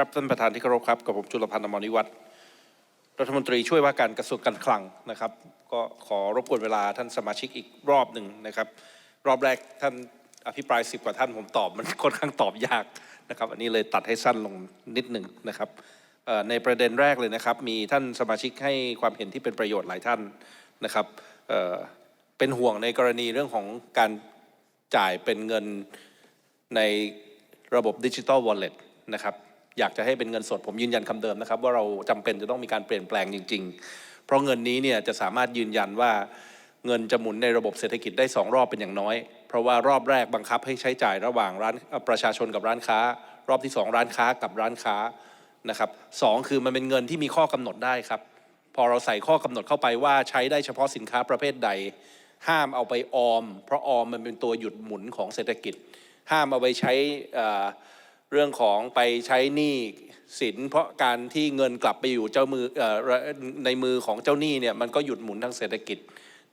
ครับท่านประธานที่เคารพครับกับผมจุลพันธ์อมรนิวัฒน์รัฐมนตรีช่วยว่าการกระทรวงการคลังนะครับ ก็ขอรบกวนเวลาท่านสมาชิกอีกรอบหนึ่งนะครับ รอบแรกท่านอภิปรายสิบกว่าท่านผมตอบมันค่อนข้างตอบยากนะครับอันนี้เลยตัดให้สั้นลงนิดหนึ่งนะครับในประเด็นแรกเลยนะครับ มีท่านสมาชิกให้ความเห็นที่เป็นประโยชน์หลายท่านนะครับเเป็นห่วงในกรณีเรื่องของการจ่ายเป็นเงินในระบบดิจิ t a ลวอลเล็ตนะครับ อยากจะให้เป็นเงินสดผมยืนยันคำเดิมนะครับ ว่าเราจำเป็นจะต้องมีการเปลี่ยนแปลงจริง ๆ เพราะเงินนี้เนี่ยจะสามารถยืนยันว่าเงินจะหมุนในระบบเศรษฐกิจได้ 2 รอบเป็นอย่างน้อย เพราะว่ารอบแรกบังคับให้ใช้จ่ายระหว่างร้านประชาชนกับร้านค้า รอบที่ 2 ร้านค้ากับร้านค้านะครับสองคือมันเป็นเงินที่มีข้อกำหนดได้ครับ พอเราใส่ข้อกำหนดเข้าไปว่าใช้ได้เฉพาะสินค้าประเภทใด ห้ามเอาไปออม เพราะออมมันเป็นตัวหยุดหมุนของเศรษฐกิจ ห้ามเอาไปใช้ เรื่องของไปใช้หนี้สินเพราะการที่เงินกลับไปอยู่เจ้ามือในมือของเจ้าหนี้เนี่ยมันก็หยุดหมุนทางเศรษฐกิจ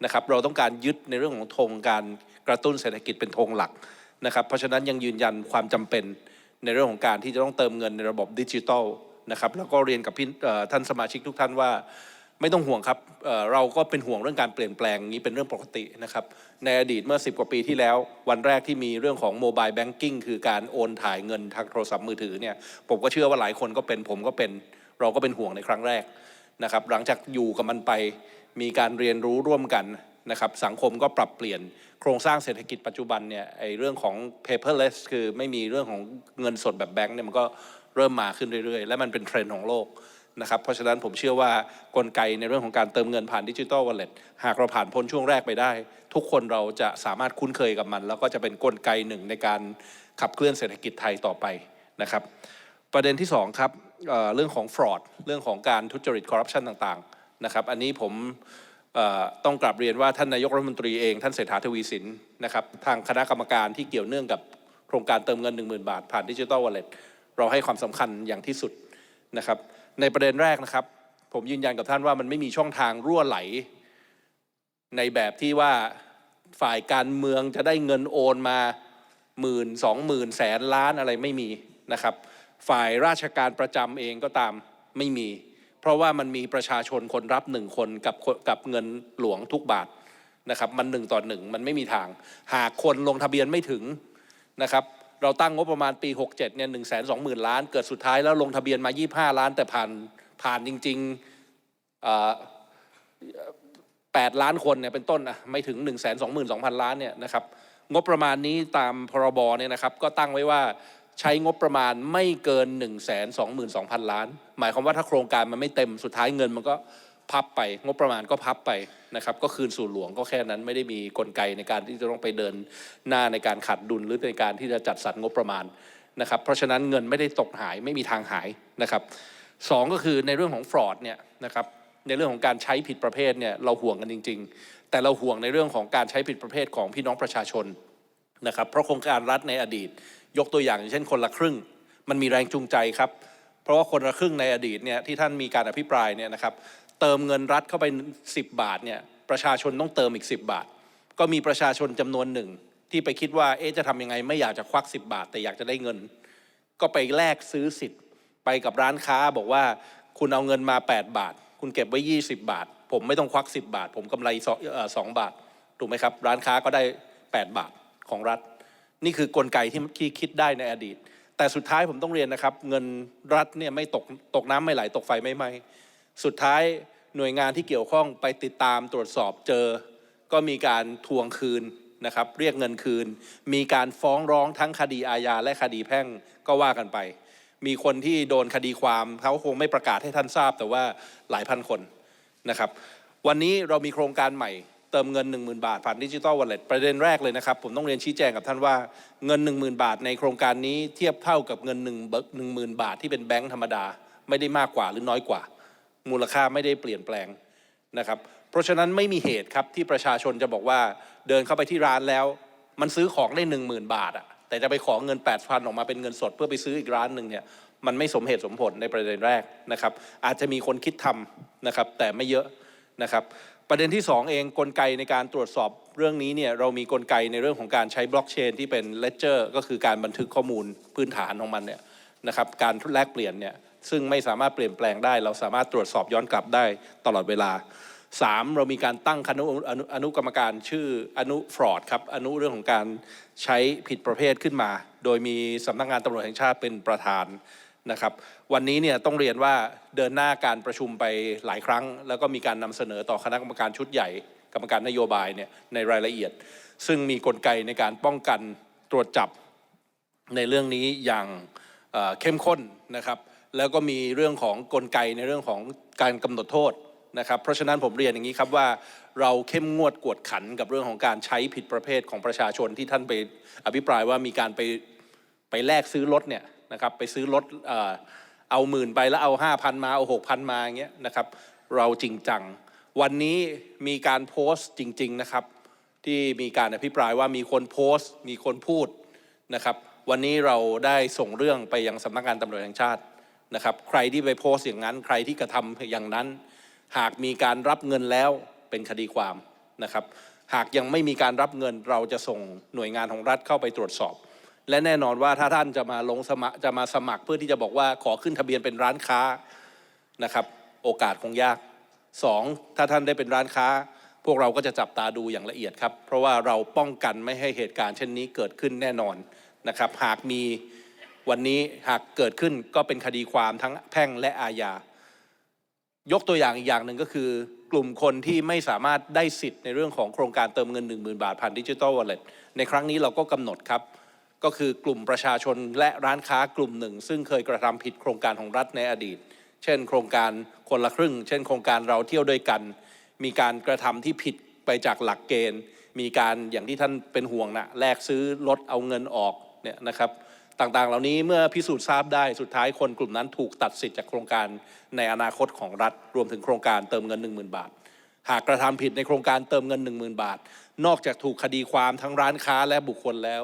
นะครับเราต้องการยึดในเรื่องของธงการกระตุ้นเศรษฐกิจเป็นธงหลักนะครับเพราะฉะนั้นยังยืนยันความจำเป็นในเรื่องของการที่จะต้องเติมเงินในระบบดิจิทัลนะครับแล้วก็เรียนกับท่านสมาชิกทุกท่านว่า ไม่ต้องห่วงครับเเราก็เป็นห่วงเรื่องการเปลี่ยนแปลงนี้เป็นเรื่องปกตินะครับ ในอดีตเมื่อ 10 กว่าปีที่แล้ว วันแรกที่มีเรื่องของโมบายแบงกิ้งคือการโอนถ่ายเงินทางโทรศัพท์มือถือเนี่ยผมก็เชื่อว่าหลายคนก็เป็นผมก็เป็นเราก็เป็นห่วงในครั้งแรกนะครับ หลังจากอยู่กับมันไปมีการเรียนรู้ร่วมกันนะครับสังคมก็ปรับเปลี่ยนโครงสร้างเศรษฐกิจปัจจุบันเนี่ยไอเรื่องของ paperless คือไม่มีเรื่องของเงินสดแบบแบงก์เนี่ยมันก็เริ่มมาขึ้นเรื่อยๆ และมันเป็นเทรนด์ของโลก นะครับเพราะฉะนั้นผมเชื่อว่ากลไกในเรื่องของการเติมเงินผ่านดิจิ t a ลวอลเล็ตหากเราผ่านพ้นช่วงแรกไปได้ ทุกคนเราจะสามารถคุ้นเคยกับมัน แล้วก็จะเป็นกลไกหนึ่งในการขับเคลื่อนเศรษฐกิจไทยต่อไปนะครับ ประเด็นที่สองครับเเรื่องของ fraud เรื่องของการทุจริตคอร์รัปชันต่างๆนะครับ อันนี้ผมต้องกลับเรียนว่าท่านนายกรัฐมนตรีเองท่านเศรษฐาทวีสินนะครับทางคณะกรรมการที่เกี่ยวเนื่องกับโครงการเติมเงิน 10,000 บาท ผ่านดิจิ t a ลวอลเล็ตเราให้ความสำคัญอย่างที่สุดนะครับ ในประเด็นแรกนะครับ ผมยืนยันกับท่านว่ามันไม่มีช่องทางรั่วไหล ในแบบที่ว่าฝ่ายการเมืองจะได้เงินโอนมาหมื่นสองหมื่นแสนล้านอะไรไม่มีนะครับ ฝ่ายราชการประจำเองก็ตามไม่มี เพราะว่ามันมีประชาชนคนรับหนึ่งคนกับกับเงินหลวงทุกบาทนะครับ มันหนึ่งต่อหนึ่งมันไม่มีทาง หากคนลงทะเบียนไม่ถึงนะครับ เราตั้งงบประมาณปี 67เนี่ยหนึ่งแสนสองหมื่นล้าน เกิดสุดท้ายแล้วลงทะเบียนมา 25 ล้าน แต่ผ่านผ่านจริงๆเอ่อ8ล้านคนเนี่ยเป็นต้นนะไม่ถึง 1 2 2 0 0 0 ล้านเนี่ยนะครับงบประมาณนี้ตามพรบเนี่ยนะครับก็ตั้งไว้ว่าใช้งบประมาณไม่เกิน 1 2 2 0 0 0 ล้าน หมายความว่าถ้าโครงการมันไม่เต็มสุดท้ายเงินมันก็ พับไปงบประมาณก็พับไปนะครับก็คืนสู่หลวงก็แค่นั้นไม่ได้มีกลไกในการที่จะต้องไปเดินหน้าในการขัดดุลหรือในการที่จะจัดสรรงบประมาณนะครับ เพราะฉะนั้นเงินไม่ได้ตกหายไม่มีทางหายนะครับสองก็คือในเรื่องของฟรอดเนี่ยนะครับในเรื่องของการใช้ผิดประเภทเนี่ยเราห่วงกันจริง ๆ แต่เราห่วงในเรื่องของการใช้ผิดประเภทของพี่น้องประชาชนนะครับเพราะโครงการรัฐในอดีต ยกตัวอย่างอย่างเช่นคนละครึ่ง มันมีแรงจูงใจครับ เพราะว่าคนละครึ่งในอดีตเนี่ยที่ท่านมีการอภิปรายเนี่ยนะครับ เติมเงินรัฐเข้าไป 10 บาทเนี่ยประชาชนต้องเติมอีก 10 บาท ก็มีประชาชนจำนวนหนึ่ง ที่ไปคิดว่าเอ๊ะจะทำยังไงไม่อยากจะควัก 10 บาท แต่อยากจะได้เงิน ก็ไปแลกซื้อสิทธิ์ ไปกับร้านค้าบอกว่าคุณเอาเงินมา 8 บาท คุณเก็บไว้ 20 บาท ผมไม่ต้องควัก 10 บาท ผมกำไรสองบาทถูกไหมครับร้านค้าก็ได้ 8 บาทของรัฐ นี่คือกลไกที่ที่คิดได้ในอดีต แต่สุดท้ายผมต้องเรียนนะครับ เงินรัฐเนี่ยไม่ตกตกน้ำไม่ไหลตกไฟไม่ไหมสุดท้าย หน่วยงานที่เกี่ยวข้องไปติดตามตรวจสอบเจอ ก็มีการทวงคืนนะครับ เรียกเงินคืน มีการฟ้องร้องทั้งคดีอาญาและคดีแพ่งก็ว่ากันไป มีคนที่โดนคดีความเขาคงไม่ประกาศให้ท่านทราบ แต่ว่าหลายพันคนนะครับ วันนี้เรามีโครงการใหม่เติมเงิน 10,000 บาทผ่านดิจิ t a ลวอลเล็ตประเด็นแรกเลยนะครับ ผมต้องเรียนชี้แจงกับท่านว่าเงิน 10,000 บาทในโครงการนี้เทียบเท่ากับเงิน1 10,000 บาทที่เป็นแบงค์ธรรมดา ไม่ได้มากกว่าหรือน้อยกว่า มูลค่าไม่ได้เปลี่ยนแปลงนะครับ เพราะฉะนั้นไม่มีเหตุครับที่ประชาชนจะบอกว่าเดินเข้าไปที่ร้านแล้ว มันซื้อของได้10,000บาทอะแต่จะไปขอเงิน8,000ออกมาเป็นเงินสดเพื่อไปซื้ออีกร้านหนึ่งเนี่ยมันไม่สมเหตุสมผลในประเด็นแรกนะครับ อาจจะมีคนคิดทำนะครับ แต่ไม่เยอะนะครับ ประเด็นที่ 2 เองกลไกในการตรวจสอบเรื่องนี้เนี่ยเรามีกลไกในเรื่องของการใช้บล็อกเชนที่เป็นเลเจอร์ก็คือการบันทึกข้อมูลพื้นฐานของมันเนี่ยนะครับการแลกเปลี่ยนเนี่ย ซึ่งไม่สามารถเปลี่ยนแปลงได้ เราสามารถตรวจสอบย้อนกลับได้ตลอดเวลาสามเรามีการตั้งคณะอนุอนุกรรมการชื่ออนุฟรอดครับอนุเรื่องของการใช้ผิดประเภทขึ้นมา โดยมีสำนักงานตำรวจแห่งชาติเป็นประธานนะครับวันนี้เนี่ยต้องเรียนว่าเดินหน้าการประชุมไปหลายครั้ง แล้วก็มีการนำเสนอต่อคณะกรรมการชุดใหญ่ กรรมการนโยบายเนี่ยในรายละเอียด ซึ่งมีกลไกในการป้องกันตรวจจับในเรื่องนี้อย่างเเข้มข้นนะครับ แล้วก็มีเรื่องของกลไกในเรื่องของการกำหนดโทษนะครับ เพราะฉะนั้นผมเรียนอย่างนี้ครับว่าเราเข้มงวดกวดขันกับเรื่องของการใช้ผิดประเภทของประชาชนที่ท่านไปอภิปรายว่ามีการไปไปแลกซื้อรถเนี่ยนะครับไปซื้อรถเออเอาหมื่นไปแล้วเอาห้าพันมาเอาหกพันมาอย่างเงี้ยนะครับเราจริงจัง วันนี้มีการโพสต์จริง ๆนะครับ ที่มีการอภิปรายว่ามีคนโพสต์ มีคนพูดนะครับ วันนี้เราได้ส่งเรื่องไปยังสำนักงานตำรวจแห่งชาติ นะครับใครที่ไปโพสต์อย่างนั้น ใครที่กระทำอย่างนั้น หากมีการรับเงินแล้วเป็นคดีความนะครับ หากยังไม่มีการรับเงินเราจะส่งหน่วยงานของรัฐเข้าไปตรวจสอบ และแน่นอนว่าถ้าท่านจะมาลงสมัครจะมาสมัครเพื่อที่จะบอกว่าขอขึ้นทะเบียนเป็นร้านค้านะครับโอกาสคงยากสองถ้าท่านได้เป็นร้านค้า พวกเราก็จะจับตาดูอย่างละเอียดครับ เพราะว่าเราป้องกันไม่ให้เหตุการณ์เช่นนี้เกิดขึ้นแน่นอนนะครับ หากมี วันนี้หากเกิดขึ้นก็เป็นคดีความทั้งแพ่งและอาญายกตัวอย่างอีกอย่างหนึ่งก็คือ กลุ่มคนที่ไม่สามารถได้สิทธิ์ในเรื่องของโครงการเติมเงิน 1 0,000 บาทผ่านดิจิทัลวอลเล็ตในครั้งนี้เราก็กำหนดครับ ก็คือกลุ่มประชาชนและร้านค้ากลุ่มหนึ่ง ซึ่งเคยกระทำผิดโครงการของรัฐในอดีต เช่น โครงการคนละครึ่ง เช่น โครงการเราเที่ยวด้วยกัน มีการกระทำที่ผิดไปจากหลักเกณฑ์ มีการอย่างที่ท่านเป็นห่วงนะแลกซื้อรถเอาเงินออกเนี่ยนะครับ ต่างๆ เหล่านี้เมื่อพิสูจน์ทราบได้สุดท้ายคนกลุ่มนั้นถูกตัดสิทธิ์จากโครงการในอนาคตของรัฐ รวมถึงโครงการเติมเงิน 10,000 บาท หากกระทำผิดในโครงการเติมเงิน 10,000 บาท นอกจากถูกคดีความทั้งร้านค้าและบุคคลแล้ว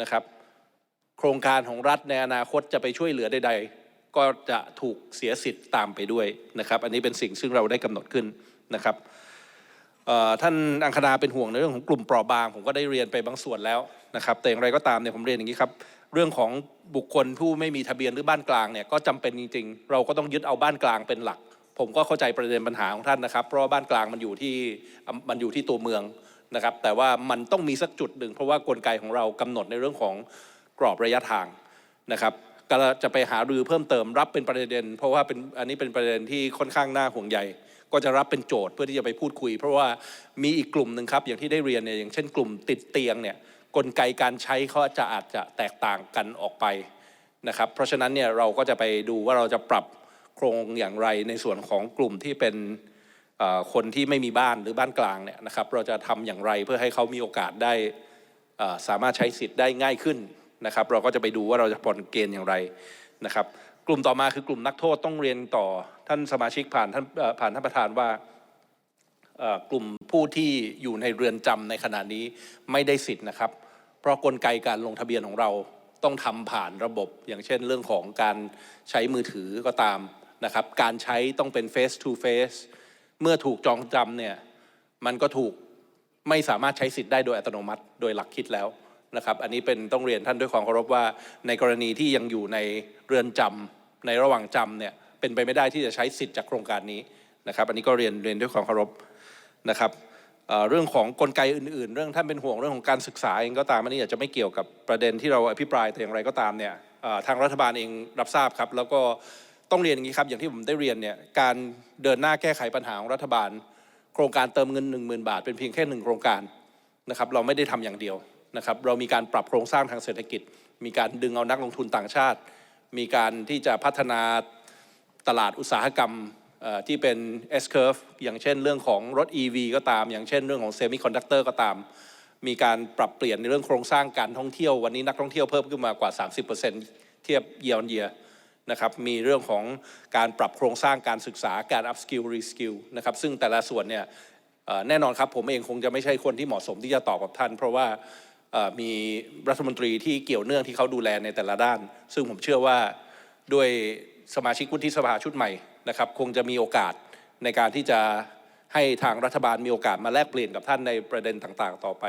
นะครับโครงการของรัฐในอนาคตจะไปช่วยเหลือใด ๆ ก็จะถูกเสียสิทธิ์ตามไปด้วยนะครับ อันนี้เป็นสิ่งซึ่งเราได้กำหนดขึ้นนะครับ ท่านอังคณาเป็นห่วงในเรื่องของกลุ่มเปราะบาง ผมก็ได้เรียนไปบางส่วนแล้วนะครับ แต่อย่างไรก็ตามเนี่ยผมเรียนอย่างนี้ครับ เรื่องของบุคคลผู้ไม่มีทะเบียนหรือบ้านกลางเนี่ยก็จำเป็นจริง ๆ เราก็ต้องยึดเอาบ้านกลางเป็นหลัก ผมก็เข้าใจประเด็นปัญหาของท่านนะครับ เพราะว่าบ้านกลางมันอยู่ที่มันอยู่ที่ตัวเมืองนะครับ แต่ว่ามันต้องมีสักจุดหนึ่งเพราะว่ากลไกของเรากำหนดในเรื่องของกรอบระยะทางนะครับก็จะไปหารือเพิ่มเติมรับเป็นประเด็น เพราะว่าเป็นอันนี้เป็นประเด็นที่ค่อนข้างน่าห่วงใย ก็จะรับเป็นโจทย์เพื่อที่จะไปพูดคุย เพราะว่ามีอีกกลุ่มหนึ่งครับ อย่างที่ได้เรียนเนี่ยอย่างเช่นกลุ่มติดเตียงเนี่ยกลไกการใช้เขาจะอาจจะแตกต่างกันออกไปนะครับ เพราะฉะนั้นเนี่ยเราก็จะไปดูว่าเราจะปรับโครงอย่างไรในส่วนของกลุ่มที่เป็นคนที่ไม่มีบ้านหรือบ้านกลางเนี่ยนะครับ เราจะทำอย่างไรเพื่อให้เขามีโอกาสได้สามารถใช้สิทธิ์ได้ง่ายขึ้นนะครับ เราก็จะไปดูว่าเราจะผ่อนเกณฑ์อย่างไรนะครับ ลุ่มต่อมาคือกลุ่มนักโทษต้องเรียนต่อท่านสมาชิกผ่านท่านผ่านท่านประธานว่ากลุ่มผู้ที่อยู่ในเรือนจำในขณะนี้ไม่ได้สิทธิ์นะครับ เพราะกลไกการลงทะเบียนของเราต้องทำผ่านระบบ อย่างเช่นเรื่องของการใช้มือถือก็ตามนะครับ การใช้ต้องเป็น face to face เมื่อถูกจองจำเนี่ยมันก็ถูกไม่สามารถใช้สิทธิ์ได้โดยอัตโนมัติโดยหลักคิดแล้วนะครับ อันนี้เป็นต้องเรียนท่านด้วยความเคารพว่าในกรณีที่ยังอยู่ในเรือนจำ ในระหว่างจำเนี่ยเป็นไปไม่ได้ที่จะใช้สิทธิ์จากโครงการนี้นะครับ อันนี้ก็เรียนเรียนด้วยความเคารพนะครับเเรื่องของกลไกอื่นๆ เรื่องท่านเป็นห่วงเรื่องของการศึกษาเองก็ตามอันนี้อาจจะไม่เกี่ยวกับประเด็นที่เราอภิปรายแต่อย่างไรก็ตามเนี่ยทางรัฐบาลเองรับทราบครับ แล้วก็ต้องเรียนอย่างนี้ครับอย่างที่ผมได้เรียนเนี่ยการเดินหน้าแก้ไขปัญหาของรัฐบาล โครงการเติมเงิน 1 0,000 บาท เป็นเพียงแค่หนึ่งโครงการนะครับเราไม่ได้ทำอย่างเดียวนะครับเรามีการปรับโครงสร้างทางเศรษฐกิจ มีการดึงเอานักลงทุนต่างชาติ มีการที่จะพัฒนาตลาดอุตสาหกรรมที่เป็น S curve อย่างเช่นเรื่องของรถ EV ก็ตาม อย่างเช่นเรื่องของเซมิคอนดักเตอร์ก็ตาม มีการปรับเปลี่ยนในเรื่องโครงสร้างการท่องเที่ยว วันนี้นักท่องเที่ยวเพิ่มขึ้นมากว่า 30%เทียบ year on year นะครับ มีเรื่องของการปรับโครงสร้างการศึกษาการ up skill re skill นะครับ ซึ่งแต่ละส่วนเนี่ยแน่นอนครับผมเองคงจะไม่ใช่คนที่เหมาะสมที่จะตอบกับท่าน เพราะว่า มีรัฐมนตรีที่เกี่ยวเนื่องที่เขาดูแลในแต่ละด้าน ซึ่งผมเชื่อว่าด้วยสมาชิกวุฒิสภาชุดใหม่นะครับ คงจะมีโอกาสในการที่จะให้ทางรัฐบาลมีโอกาสมาแลกเปลี่ยนกับท่านในประเด็นต่างๆ ต่อไป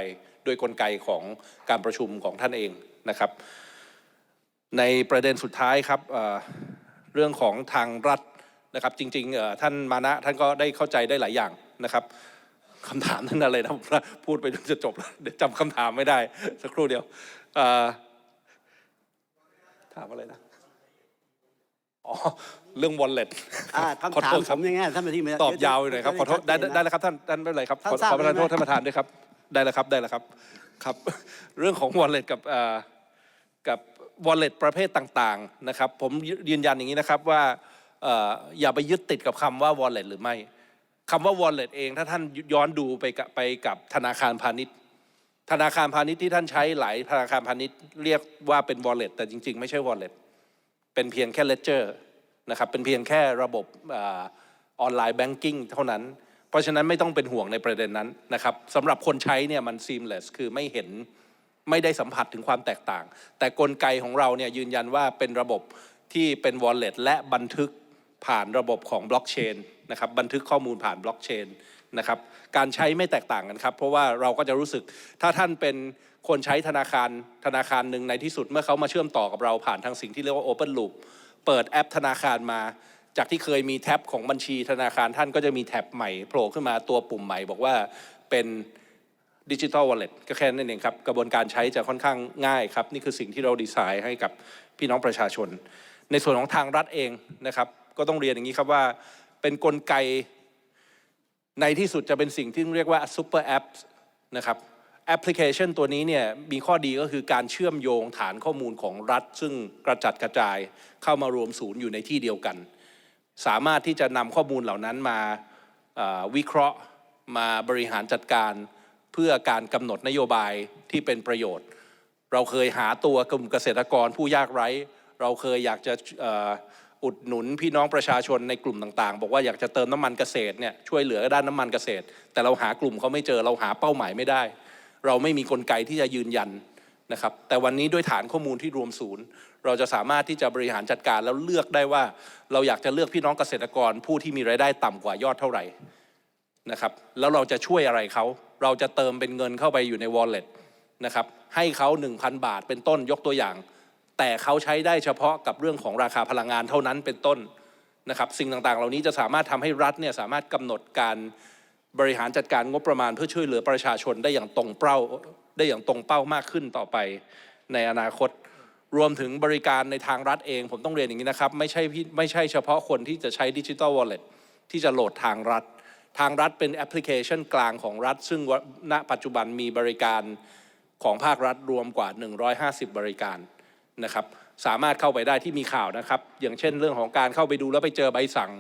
ด้วยกลไกของการประชุมของท่านเองนะครับ ในประเด็นสุดท้ายครับเเรื่องของทางรัฐนะครับ จริงๆท่านมานะท่านก็ได้เข้าใจได้หลายอย่างนะครับ คำถามท่านอะไรนะผมพูดไปจนจะจบแล้วเดี๋ยวจำคำถามไม่ได้ สักครู่เดียวเอ่อถามอะไรนะอ๋อเรื่อง wallet อ่าขอคำถามโทษผครับมยังไงท่านประธานตอบยาวหน่อยครับขอโทษได้ได้ได้แล้วครับท่านท่านไม่เป็นไรครับขอท่านทราบขอประทานใช่ไหมโทษท่านประธานด้วยครับ ได้แล้วครับได้แล้วครับครับ เรื่องของ wallet กับเอ่อกับ wallet ประเภทต่างๆนะครับ ผมยืนยันอย่างนี้นะครับว่าเอ่ออย่าไปยึดติดกับคำว่า wallet หรือไม่ คำว่า wallet เอง ถ้าท่านย้อนดูไปกับไปกับธนาคารพาณิชย์ ธนาคารพาณิชย์ที่ท่านใช้หลายธนาคารพาณิชย์เรียกว่าเป็น wallet แต่จริง ๆ ไม่ใช่ wallet เป็นเพียงแค่ ledger นะครับเป็นเพียงแค่ระบบออนไลน์แบงกิ้งเท่านั้น เพราะฉะนั้นไม่ต้องเป็นห่วงในประเด็นนั้นนะครับสำหรับคนใช้เนี่ยมัน seamless คือไม่เห็นไม่ได้สัมผัสถึงความแตกต่าง แต่กลไกของเราเนี่ยยืนยันว่าเป็นระบบที่เป็น wallet และบันทึกผ่านระบบของบล็อกเชน นะครับบันทึกข้อมูลผ่านบล็อกเชนนะครับการใช้ไม่แตกต่างกันครับเพราะว่าเราก็จะรู้สึกถ้าท่านเป็นคนใช้ธนาคารธนาคารหนึ่งในที่สุดเมื่อเขามาเชื่อมต่อกับเราผ่านทางสิ่งที่เรียกว่า Open Loop เปิดแอปธนาคารมา จากที่เคยมีแท็บของบัญชีธนาคารท่านก็จะมีแท็บใหม่โผล่ขึ้นมาตัวปุ่มใหม่ บอกว่าเป็นดิจิ t a ลวอลเล็ตก็แค่นั้นเองครับ กระบวนการใช้จะค่อนข้างง่ายครับ นี่คือสิ่งที่เราดีไซน์ให้กับพี่น้องประชาชน ในส่วนของทางรัฐเองนะครับ ก็ต้องเรียนอย่างนี้ครับว่า เป็นกลไก ในที่สุดจะเป็นสิ่งที่เรียกว่าซูเปอร์แอปนะครับแอปพลิเคชันตัวนี้เนี่ยมีข้อดีก็คือการเชื่อมโยงฐานข้อมูลของรัฐ ซึ่งกระจัดกระจายเข้ามารวมศูนย์อยู่ในที่เดียวกัน สามารถที่จะนำข้อมูลเหล่านั้นมาวิเคราะห์มาบริหารจัดการเพื่อการกำหนดนโยบายที่เป็นประโยชน์ เราเคยหาตัวกลุ่มเกษตรกรผู้ยากไร้ เราเคยอยากจะ อุดหนุนพี่น้องประชาชนในกลุ่มต่างๆ บอกว่าอยากจะเติมน้ำมันเกษตรเนี่ยช่วยเหลือด้านน้ำมันเกษตร แต่เราหากลุ่มเขาไม่เจอเราหาเป้าหมายไม่ได้ เราไม่มีกลไกที่จะยืนยันนะครับแต่วันนี้ด้วยฐานข้อมูลที่รวมศูนย์ เราจะสามารถที่จะบริหารจัดการแล้วเลือกได้ว่า เราอยากจะเลือกพี่น้องเกษตรกร ผู้ที่มีรายได้ต่ำกว่ายอดเท่าไหร่นะครับแล้วเราจะช่วยอะไรเขาเราจะเติมเป็นเงินเข้าไปอยู่ใน wallet นะครับให้เขา 1,000 บาทเป็นต้นยกตัวอย่าง แต่เขาใช้ได้เฉพาะกับเรื่องของราคาพลังงานเท่านั้นเป็นต้นนะครับ สิ่งต่างๆ เหล่านี้จะสามารถทำให้รัฐเนี่ยสามารถกำหนดการบริหารจัดการงบประมาณเพื่อช่วยเหลือประชาชนได้อย่างตรงเป้าได้อย่างตรงเป้ามากขึ้นต่อไปในอนาคต รวมถึงบริการในทางรัฐเอง ผมต้องเรียนอย่างนี้นะครับ ไม่ใช่พี่ไม่ใช่เฉพาะคนที่จะใช้ดิจิ t a ลวอลเล็ตที่จะโหลดทางรัฐ ทางรัฐเป็นแอปพลิเคชันกลางของรัฐ ซึ่งณปัจจุบันมีบริการของภาครัฐรวมกว่า 150 บริการ นะครับสามารถเข้าไปได้ที่มีข่าวนะครับ อย่างเช่นเรื่องของการเข้าไปดูแล้วไปเจอใบสั่ง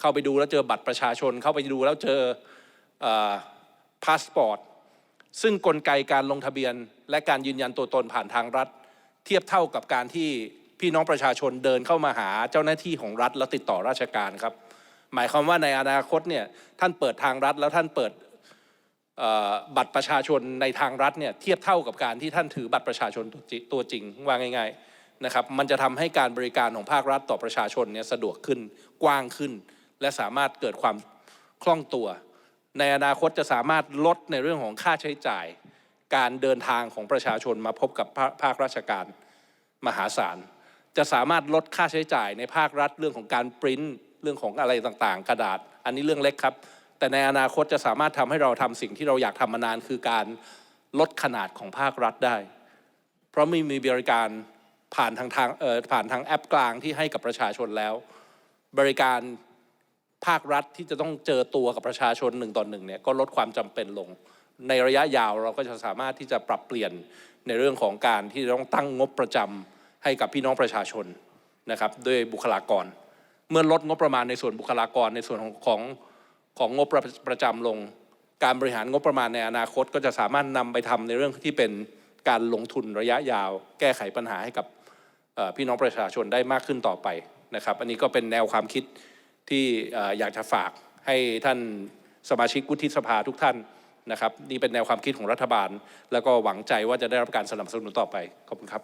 เข้าไปดูแล้วเจอบัตรประชาชน เข้าไปดูแล้วเจอพาสปอร์ตซึ่งกลไกการลงทะเบียน และการยืนยันตัวตนผ่านทางรัฐ เทียบเท่ากับการที่พี่น้องประชาชนเดินเข้ามาหาเจ้าหน้าที่ของรัฐแล้วติดต่อราชการครับ หมายความว่าในอนาคตเนี่ยท่านเปิดทางรัฐแล้วท่านเปิด บัตรประชาชนในทางรัฐเนี่ยเทียบเท่ากับการที่ท่านถือบัตรประชาชนตัวจริงว่าง่ายๆนะครับมันจะทำให้การบริการของภาครัฐต่อประชาชนเนี่ยสะดวกขึ้นกว้างขึ้น และสามารถเกิดความคล่องตัว ในอนาคตจะสามารถลดในเรื่องของค่าใช้จ่าย การเดินทางของประชาชนมาพบกับภาภาคราชการมหาศาลจะสามารถลดค่าใช้จ่ายในภาครัฐเรื่องของการปริ้นเรื่องของอะไรต่างๆ กระดาษ อันนี้เรื่องเล็กครับ แต่ในอนาคตจะสามารถทำให้เราทำสิ่งที่เราอยากทำมานานคือการลดขนาดของภาครัฐได้ เพราะไม่มีบริการผ่านทางทางเอ่อผ่านทางแอปกลางที่ให้กับประชาชนแล้ว บริการภาครัฐที่จะต้องเจอตัวกับประชาชนหนึ่งต่อหนึ่งเนี่ยก็ลดความจำเป็นลง ในระยะยาวเราก็จะสามารถที่จะปรับเปลี่ยนในเรื่องของการที่ต้องตั้งงบประจำให้กับพี่น้องประชาชนนะครับด้วยบุคลากร เมื่อลดงบประมาณในส่วนบุคลากรในส่วนของของ ของงบประประจำลง การบริหารงบประมาณในอนาคตก็จะสามารถนำไปทำในเรื่องที่เป็นการลงทุนระยะยาว แก้ไขปัญหาให้กับพี่น้องประชาชนได้มากขึ้นต่อไปนะครับ อันนี้ก็เป็นแนวความคิดที่เอ่ออยากจะฝากให้ท่านสมาชิกวุฒิสภาทุกท่านนะครับ นี่เป็นแนวความคิดของรัฐบาล แล้วก็หวังใจว่าจะได้รับการสนับสนุนต่อไปขอบคุณครับ